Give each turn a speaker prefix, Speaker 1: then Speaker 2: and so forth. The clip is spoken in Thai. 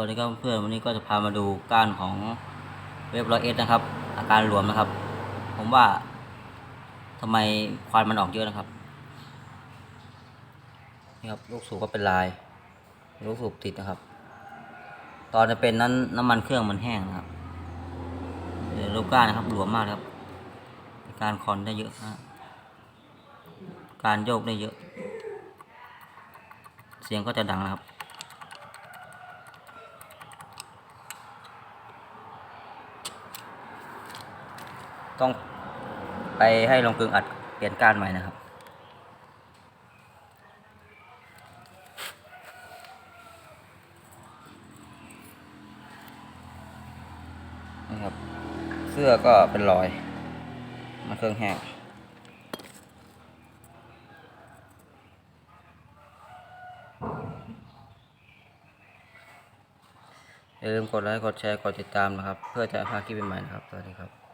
Speaker 1: วัสดีครับเพื่อนวันนี้ก็จะพามาดูก้านของเว็บร้อยเอสนะครับ อาการหลวมนะครับ ผมว่าทำไมควันมันออกเยอะนะครับนี่ครับลูกสูบก็เป็นลาย ลูกสูบติดนะครับ ตอนจะเป็นนั้นน้ำมันเครื่องมันแห้งนะครับเดี๋ยวลูกก้านนะครับหลวมมากครับ การคอนได้เยอะนะการโยกได้เยอะ เสียงก็จะดังนะครับ ต้องไปให้ลงกึงอัดเปลี่ยนก้านใหม่นะครับ นี่ครับ เสื้อก็เป็นรอยมันเครื่องแห้งอย่าลืมกดไลค์ กดแชร์ กดติดตามนะครับ เพื่อจะพาคลิปใหม่นะครับ สวัสดีครับ